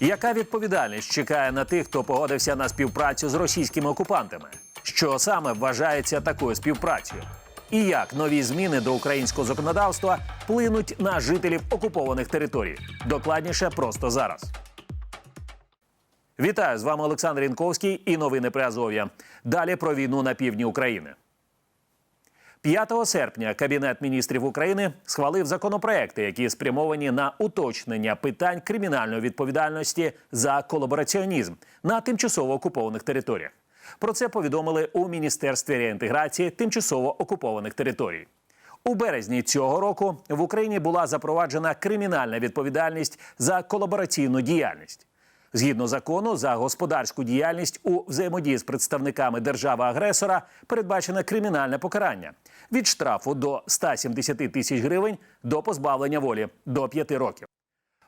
Яка відповідальність чекає на тих, хто погодився на співпрацю з російськими окупантами? Що саме вважається такою співпрацею? І як нові зміни до українського законодавства вплинуть на жителів окупованих територій? Докладніше просто зараз. Вітаю з вами Олександр Інковський і новини при Азов'я. Далі про війну на півдні України. 5 серпня Кабінет міністрів України схвалив законопроекти, які спрямовані на уточнення питань кримінальної відповідальності за колабораціонізм на тимчасово окупованих територіях. Про це повідомили у Міністерстві реінтеграції тимчасово окупованих територій. У березні цього року в Україні була запроваджена кримінальна відповідальність за колабораційну діяльність. Згідно закону, за господарську діяльність у взаємодії з представниками держави-агресора передбачене кримінальне покарання від штрафу до 170 тисяч гривень до позбавлення волі до 5 років.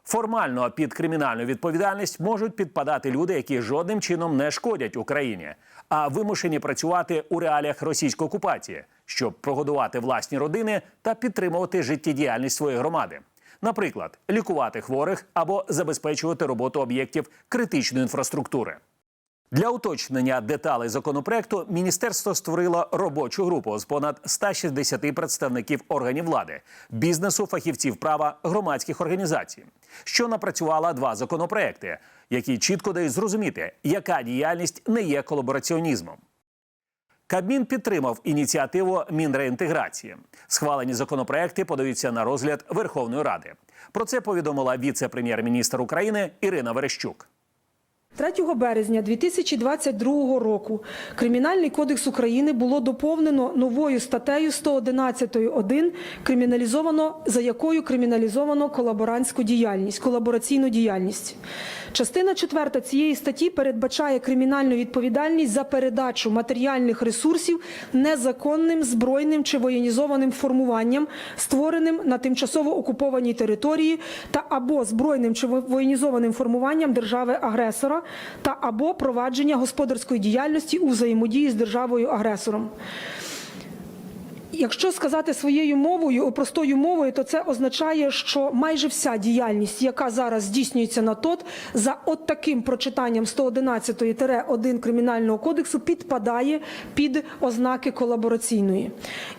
Формально під кримінальну відповідальність можуть підпадати люди, які жодним чином не шкодять Україні, а вимушені працювати у реаліях російської окупації, щоб прогодувати власні родини та підтримувати життєдіяльність своєї громади. Наприклад, лікувати хворих або забезпечувати роботу об'єктів критичної інфраструктури. Для уточнення деталей законопроекту міністерство створило робочу групу з понад 160 представників органів влади, бізнесу, фахівців права, громадських організацій, що напрацювала два законопроекти, які чітко дають зрозуміти, яка діяльність не є колабораціонізмом. Кабмін підтримав ініціативу Мінреінтеграції. Схвалені законопроекти подаються на розгляд Верховної Ради. Про це повідомила віце-прем'єр-міністр України Ірина Верещук. 3 березня 2022 року Кримінальний кодекс України було доповнено новою статтею 111.1, криміналізовано за якою криміналізовано колаборантську діяльність, колабораційну діяльність. Частина 4 цієї статті передбачає кримінальну відповідальність за передачу матеріальних ресурсів незаконним збройним чи воєнізованим формуванням, створеним на тимчасово окупованій території, та або збройним чи воєнізованим формуванням держави-агресора, та або провадження господарської діяльності у взаємодії з державою-агресором. Якщо сказати своєю мовою, простою мовою, то це означає, що майже вся діяльність, яка зараз здійснюється на ТОТ, за от таким прочитанням 111-1 Кримінального кодексу підпадає під ознаки колабораційної.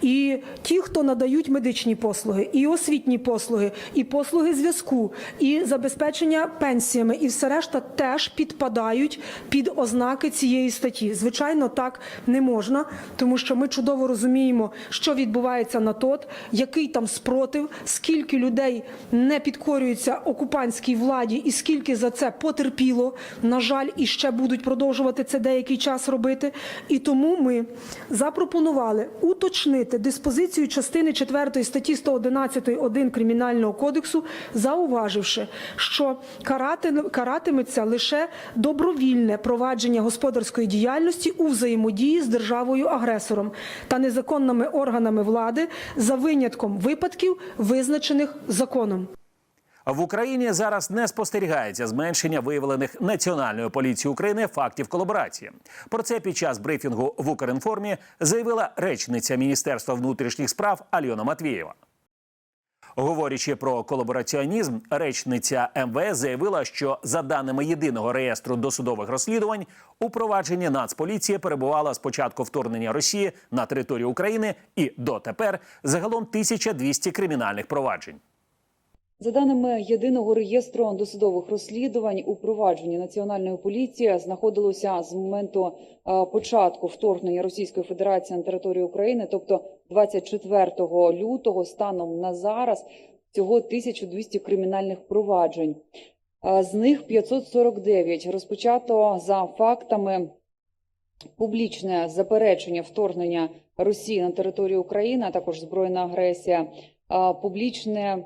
І ті, хто надають медичні послуги, і освітні послуги, і послуги зв'язку, і забезпечення пенсіями, і все решта теж підпадають під ознаки цієї статті. Звичайно, так не можна, тому що ми чудово розуміємо, що відбувається на ТОТ, який там спротив, скільки людей не підкорюються окупантській владі, і скільки за це потерпіло, на жаль, і ще будуть продовжувати це деякий час робити. І тому ми запропонували уточнити диспозицію частини 4 статті 111.1 Кримінального кодексу, зауваживши, що каратиметься лише добровільне провадження господарської діяльності у взаємодії з державою-агресором та незаконними органами влади за винятком випадків, визначених законом. В Україні зараз не спостерігається зменшення виявлених Національною поліцією України фактів колаборації. Про це під час брифінгу в Укрінформі заявила речниця Міністерства внутрішніх справ Альона Матвієва. Говорячи про колабораціонізм, речниця МВС заявила, що за даними єдиного реєстру досудових розслідувань, у провадженні Нацполіції перебувала з початку вторгнення Росії на територію України і дотепер загалом 1200 кримінальних проваджень. За даними єдиного реєстру досудових розслідувань, у провадженні національної поліції знаходилося з моменту е, початку вторгнення Російської Федерації на територію України, тобто 24 лютого, станом на зараз, всього 1200 кримінальних проваджень. Е, З них 549 розпочато за фактами публічне заперечення вторгнення Росії на територію України, а також збройна агресія, е, публічне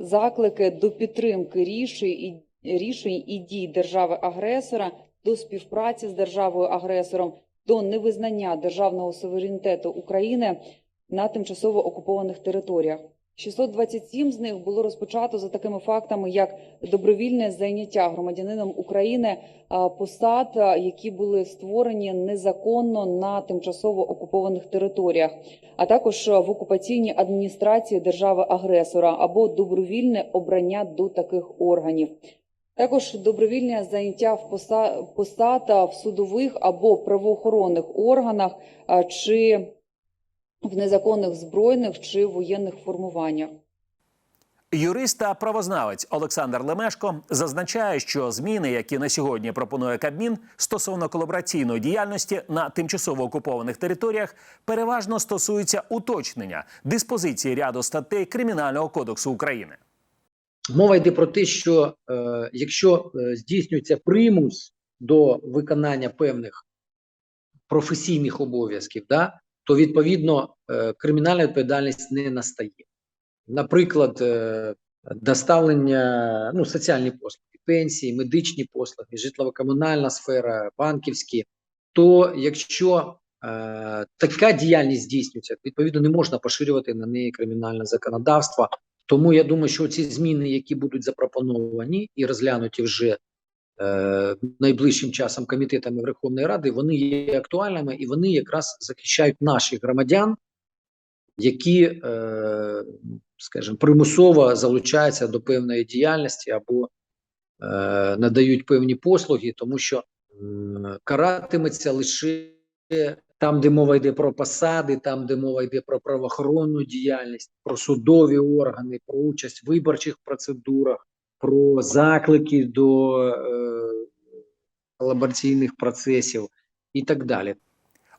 заклики до підтримки рішень і рішень і дій держави-агресора, до співпраці з державою-агресором, до невизнання державного суверенітету України на тимчасово окупованих територіях. 627 з них було розпочато за такими фактами, як добровільне зайняття громадянином України посад, які були створені незаконно на тимчасово окупованих територіях, а також в окупаційній адміністрації держави-агресора або добровільне обрання до таких органів. Також добровільне заняття в поса- посад в судових або правоохоронних органах чи в незаконних збройних чи воєнних формуваннях. Юрист та правознавець Олександр Лемешко зазначає, що зміни, які на сьогодні пропонує Кабмін стосовно колабораційної діяльності на тимчасово окупованих територіях, переважно стосуються уточнення диспозиції ряду статей Кримінального кодексу України. Мова йде про те, що е, якщо е, здійснюється примус до виконання певних професійних обов'язків, да, то відповідно е, кримінальна відповідальність не настає. Наприклад, е, доставлення ну, соціальні послуги, пенсії, медичні послуги, житлово-комунальна сфера, банківські. То якщо е, така діяльність здійснюється, відповідно не можна поширювати на неї кримінальне законодавство. Тому я думаю, що ці зміни, які будуть запропоновані і розглянуті вже найближчим часом комітетами Верховної Ради, вони є актуальними і вони якраз захищають наших громадян, які, е, скажімо, примусово залучаються до певної діяльності або е, надають певні послуги, тому що каратиметься лише там, де мова йде про посади, там, де мова йде про правоохоронну діяльність, про судові органи, про участь в виборчих процедурах, про заклики до е, колабораційних процесів і так далі.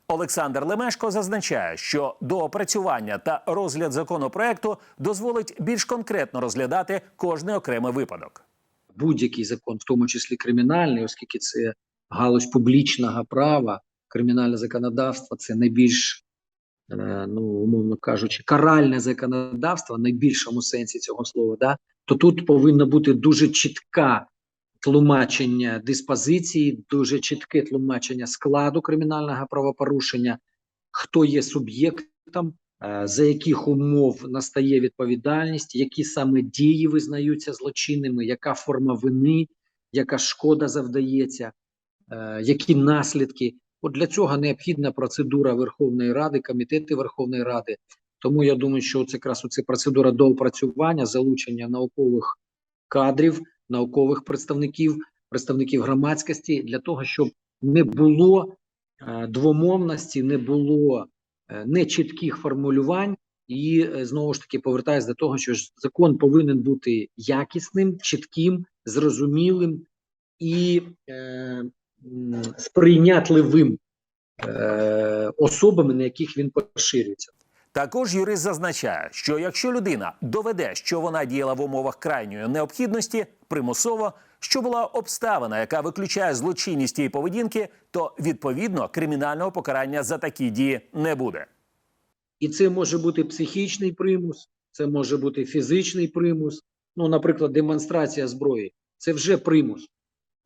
Олександр Лемешко зазначає, що доопрацювання та розгляд законопроекту дозволить більш конкретно розглядати кожний окремий випадок. Будь-який закон, в тому числі кримінальний, оскільки це галузь публічного права, кримінальне законодавство це найбільш, е, ну умовно кажучи, каральне законодавство в найбільшому сенсі цього слова, да, то тут повинно бути дуже чітка тлумачення диспозиції, дуже чітке тлумачення складу кримінального правопорушення, хто є суб'єктом, е, за яких умов настає відповідальність, які саме дії визнаються злочинними, яка форма вини, яка шкода завдається, е, які наслідки. От для цього необхідна процедура Верховної Ради, комітети Верховної Ради. Тому я думаю, що це якраз оце процедура доопрацювання, залучення наукових кадрів, наукових представників, представників громадськості для того, щоб не було е, двомовності, не було е, нечітких формулювань. І е, знову ж таки повертаюся до того, що ж закон повинен бути якісним, чітким, зрозумілим і е, сприйнятливим е, особами, на яких він поширюється. Також юрист зазначає, що якщо людина доведе, що вона діяла в умовах крайньої необхідності, примусово, що була обставина, яка виключає злочинність її поведінки, то відповідно кримінального покарання за такі дії не буде. І це може бути психічний примус, це може бути фізичний примус. Ну, наприклад, демонстрація зброї це вже примус,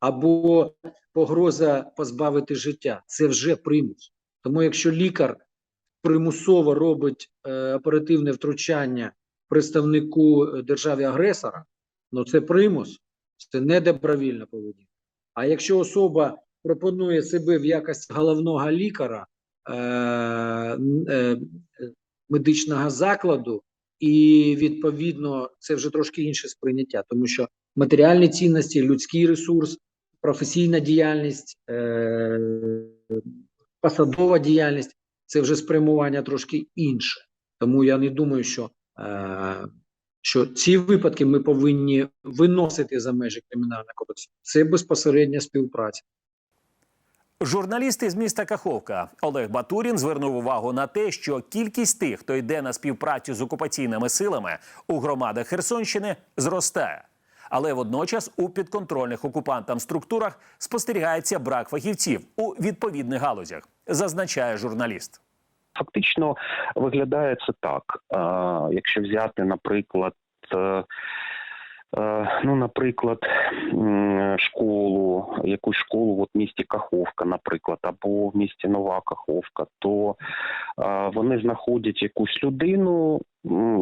або погроза позбавити життя це вже примус. Тому, якщо лікар примусово робить е, оперативне втручання представнику е, держави-агресора, ну це примус, це не добровільна поведінка. А якщо особа пропонує себе в якості головного лікаря е, медичного закладу, і відповідно це вже трошки інше сприйняття, тому що матеріальні цінності, людський ресурс, професійна діяльність, посадова діяльність це вже спрямування трошки інше. Тому я не думаю, що, е, що ці випадки ми повинні виносити за межі кримінального кодексу. Це безпосередня співпраця. Журналіст із міста Каховка Олег Батурін звернув увагу на те, що кількість тих, хто йде на співпрацю з окупаційними силами у громадах Херсонщини, зростає. Але водночас у підконтрольних окупантам структурах спостерігається брак фахівців у відповідних галузях, зазначає журналіст. Фактично виглядає це так. Якщо взяти, наприклад, е, е, ну, наприклад, школу, якусь школу от в місті Каховка, наприклад, або в місті Нова Каховка, то е, вони знаходять якусь людину.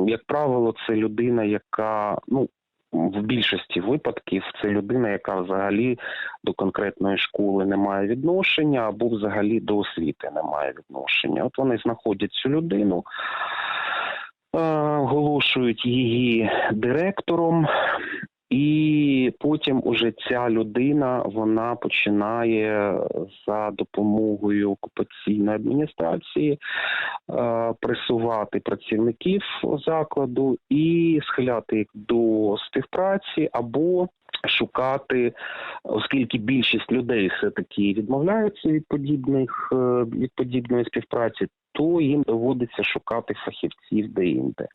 Як правило, це людина, яка ну. В більшості випадків це людина, яка взагалі до конкретної школи не має відношення, або взагалі до освіти не має відношення. От вони знаходять цю людину, е, оголошують її директором, І потім уже ця людина вона починає за допомогою окупаційної адміністрації е, пресувати працівників закладу і схиляти їх до співпраці або шукати, оскільки більшість людей все таки відмовляються від подібних е, від подібної співпраці, то їм доводиться шукати фахівців де-інде.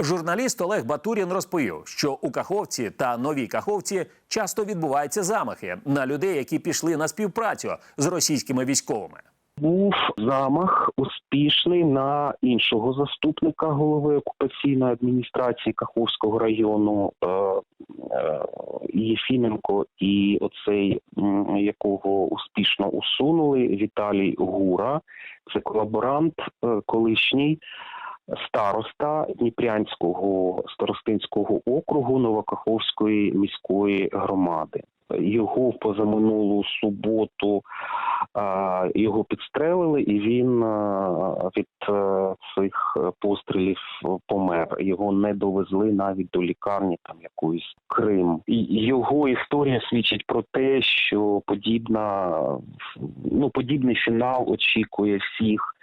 Журналіст Олег Батурін розповів, що у Каховці та Новій Каховці часто відбуваються замахи на людей, які пішли на співпрацю з російськими військовими. Був замах успішний на іншого заступника голови окупаційної адміністрації Каховського району е, е, Єфіменко і оцей, якого успішно усунули, Віталій Гура. Це колаборант е, колишній староста Дніпрянського старостинського округу Новокаховської міської громади. Його позаминулу суботу його підстрелили, і він від е, цих пострілів помер. Його не довезли навіть до лікарні там якоїсь Крим. Його історія свідчить про те, що подібна ну подібний фінал очікує всіх.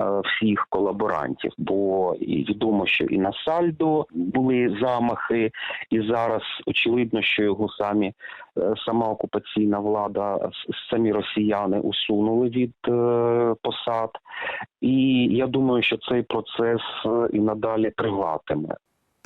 Е, Всіх колаборантів, бо відомо, що і на Сальдо були замахи, і зараз очевидно, що його самі е, сама окупаційна влада, самі росіяни усунули від е, посад. І я думаю, що цей процес і надалі триватиме.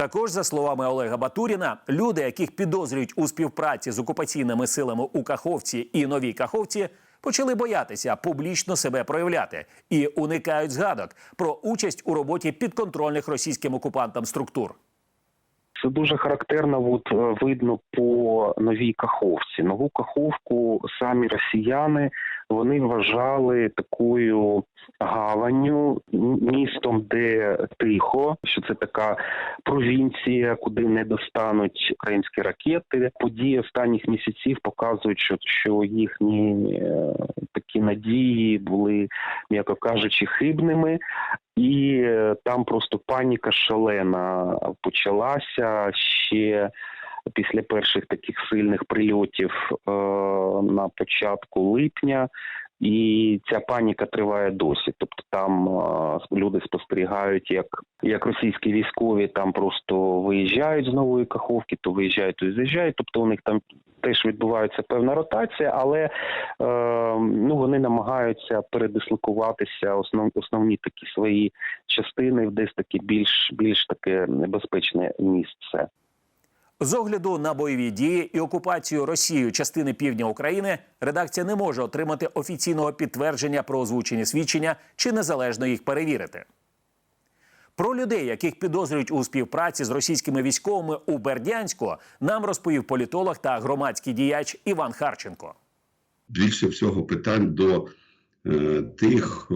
Також, за словами Олега Батуріна, люди, яких підозрюють у співпраці з окупаційними силами у Каховці і Новій Каховці, почали боятися публічно себе проявляти і уникають згадок про участь у роботі підконтрольних російським окупантам структур. Це дуже характерно, от е, видно по новій каховці. Нову каховку самі росіяни вони вважали такою гаванню, містом, де тихо, що це така провінція, куди не достануть українські ракети. Події останніх місяців показують, що, що їхні е, такі надії були, м'яко кажучи, хибними. І е, там просто паніка шалена почалася ще після перших таких сильних прильотів е, на початку липня. І ця паніка триває досі. Тобто там е, люди спостерігають, як, як російські військові там просто виїжджають з нової каховки, то виїжджають, то заїжджають. Тобто у них там теж відбувається певна ротація, але е, ну вони намагаються передислокуватися основ, основні такі свої частини в десь таке більш більш таке небезпечне місце. З огляду на бойові дії і окупацію Росією частини півдня України редакція не може отримати офіційного підтвердження про озвучені свідчення чи незалежно їх перевірити. Про людей, яких підозрюють у співпраці з російськими військовими у Бердянську, нам розповів політолог та громадський діяч Іван Харченко. більше всього питань до тих е,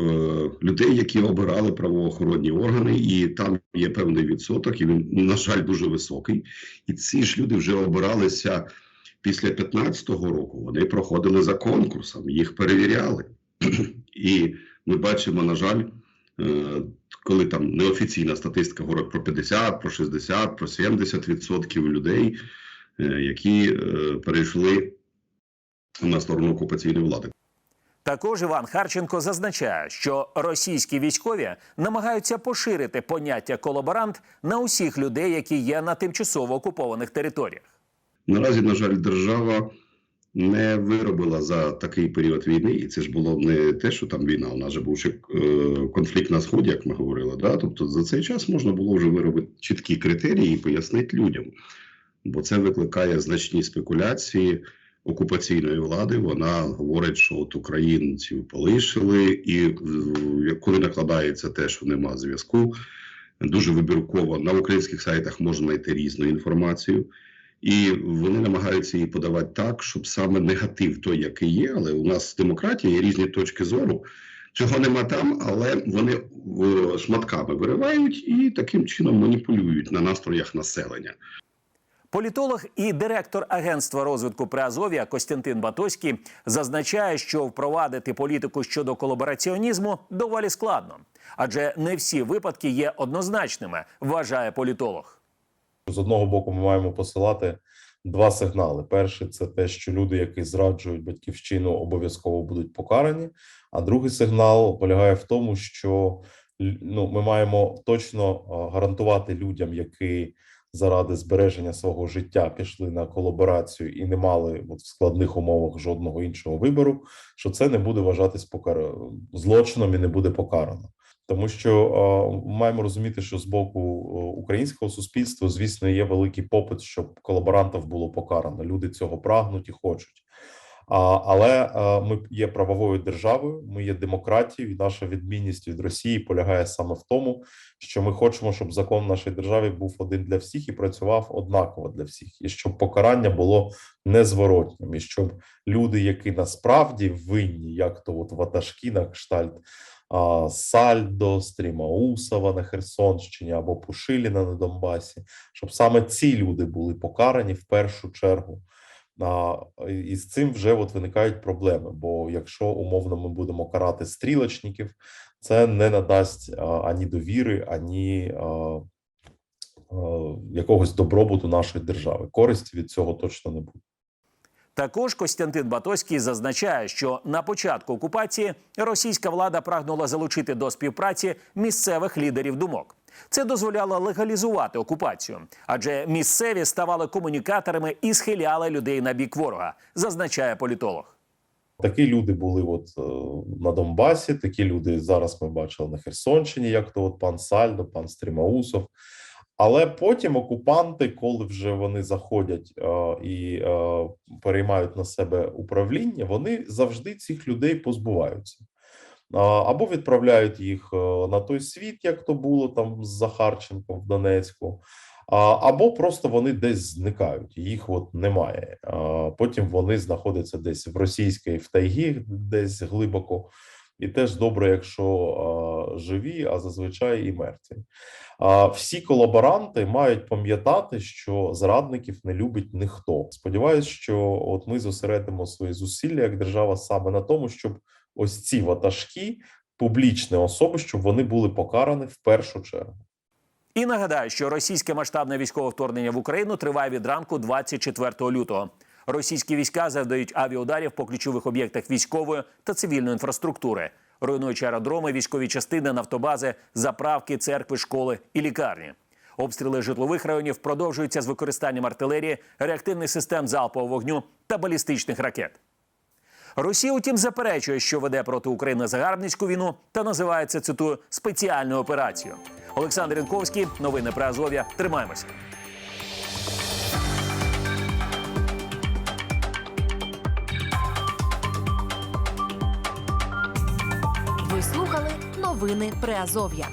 людей, які обирали правоохоронні органи, і там є певний відсоток, і він, на жаль, дуже високий. І ці ж люди вже обиралися після 15-го року. Вони проходили за конкурсом, їх перевіряли. І ми бачимо, на жаль, е, коли там неофіційна статистика говорить про 50, про 60, про 70 відсотків людей, е, які е, перейшли на сторону окупаційної влади. Також Іван Харченко зазначає, що російські військові намагаються поширити поняття колаборант на усіх людей, які є на тимчасово окупованих територіях. Наразі, на жаль, держава не виробила за такий період війни, і це ж було не те, що там війна, у нас же був ще е, конфлікт на сході, як ми говорили. Да? Тобто за цей час можна було вже виробити чіткі критерії і пояснити людям, бо це викликає значні спекуляції окупаційної влади. Вона говорить, що от українців полишили, і е, коли накладається те, що нема зв'язку, дуже вибірково на українських сайтах можна знайти різну інформацію. І вони намагаються її подавати так, щоб саме негатив той, який є, але у нас демократія є різні точки зору. Цього нема там, але вони шматками виривають і таким чином маніпулюють на настроях населення. Політолог і директор агентства розвитку Приазов'я Костянтин Батоський зазначає, що впровадити політику щодо колабораціонізму доволі складно, адже не всі випадки є однозначними, вважає політолог. З одного боку, ми маємо посилати два сигнали: перший це те, що люди, які зраджують батьківщину, обов'язково будуть покарані. А другий сигнал полягає в тому, що ну, ми маємо точно гарантувати людям, які заради збереження свого життя пішли на колаборацію і не мали от, в складних умовах жодного іншого вибору, що це не буде вважатись покар... злочином і не буде покарано. Тому що е, маємо розуміти, що з боку українського суспільства, звісно, є великий попит, щоб колаборантів було покарано. Люди цього прагнуть і хочуть. Але е, ми є правовою державою, ми є демократією, і наша відмінність від Росії полягає саме в тому, що ми хочемо, щоб закон в нашій державі був один для всіх і працював однаково для всіх, і щоб покарання було незворотнім, і щоб люди, які насправді винні, як то от ватажки на кштальт Сальдо, Стрімаусова на Херсонщині або Пушиліна на Донбасі, щоб саме ці люди були покарані в першу чергу. І з цим вже от виникають проблеми. Бо якщо умовно ми будемо карати стрілочників, це не надасть ані довіри, ані якогось добробуту нашої держави. Користі від цього точно не буде. Також Костянтин Батоський зазначає, що на початку окупації російська влада прагнула залучити до співпраці місцевих лідерів думок. Це дозволяло легалізувати окупацію, адже місцеві ставали комунікаторами і схиляли людей на бік ворога, зазначає політолог. Такі люди були от е, на Донбасі, такі люди зараз ми бачили на Херсонщині, як то от пан Сальдо, пан Стрімаусов. Але потім окупанти, коли вже вони заходять е, і е, переймають на себе управління, вони завжди цих людей позбуваються. Або відправляють їх е, на той світ, як то було там з Захарченком в Донецьку, або просто вони десь зникають, їх от немає. Потім вони знаходяться десь в російській в тайгі, десь глибоко, і теж добре, якщо а, живі, а зазвичай і мертві. А, Всі колаборанти мають пам'ятати, що зрадників не любить ніхто. Сподіваюсь, що от ми зосередимо свої зусилля як держава саме на тому, щоб ось ці ватажки, публічні особи, щоб вони були покарані в першу чергу. І нагадаю, що російське масштабне військове вторгнення в Україну триває від ранку 24 лютого. Російські війська завдають авіаударів по ключових об'єктах військової та цивільної інфраструктури, руйнуючи аеродроми, військові частини, нафтобази, заправки, церкви, школи і лікарні. Обстріли житлових районів продовжуються з використанням артилерії, реактивних систем залпового вогню та балістичних ракет. Росія, утім, заперечує, що веде проти України загарбницьку війну та називає це, цитую, спеціальною операцією. Олександр Янковський, новини про Азов'я. Тримаємося. Ви слухали новини Приазов'я.